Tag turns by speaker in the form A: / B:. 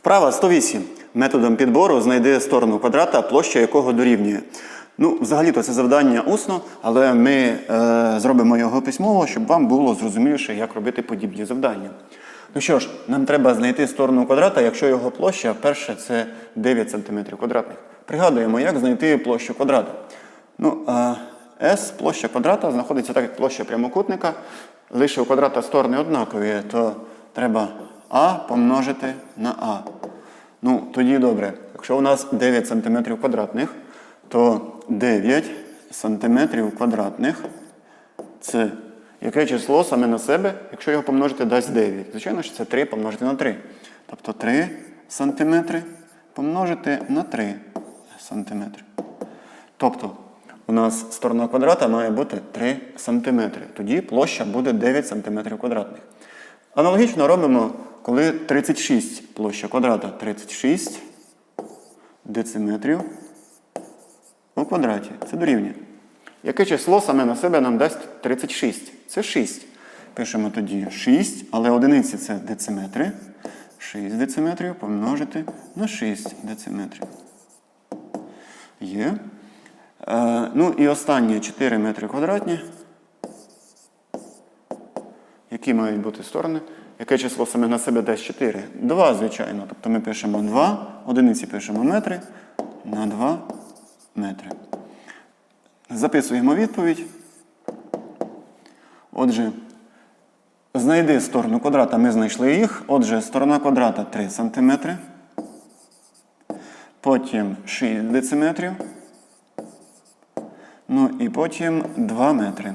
A: Вправа 108. Методом підбору знайди сторону квадрата, площа якого дорівнює. Ну, взагалі-то це завдання усно, але ми е, зробимо його письмово, щоб вам було зрозуміліше, як робити подібні завдання. Ну що ж, нам треба знайти сторону квадрата, якщо його площа перше це 9 см квадратних. Пригадуємо, як знайти площу квадрата. Ну, а S, площа квадрата, знаходиться так, як площа прямокутника. Лише у квадрата сторони однакові, то треба А помножити на А. Ну, тоді добре. Якщо у нас 9 см квадратних, то 9 см квадратних це яке число саме на себе, якщо його помножити, дасть 9. Звичайно, що це 3 помножити на 3. Тобто 3 см помножити на 3 см. Тобто у нас сторона квадрата має бути 3 см. Тоді площа буде 9 см квадратних. Аналогічно робимо, коли 36 площа квадрата 36 дециметрів у квадраті. Це дорівнює. Яке число саме на себе нам дасть 36? Це 6. Пишемо тоді 6, але одиниці це дециметри. 6 дециметрів помножити на 6 дециметрів. Є. Е, ну і останнє 4 метри квадратні. Які мають бути сторони? Яке число саме на себе дасть 4? 2, звичайно. Тобто ми пишемо 2, одиниці пишемо метри на 2 метри. Записуємо відповідь. Отже, знайди сторону квадрата, ми знайшли їх. Отже, сторона квадрата 3 см. Потім 6 дециметрів. Ну і потім 2 метри.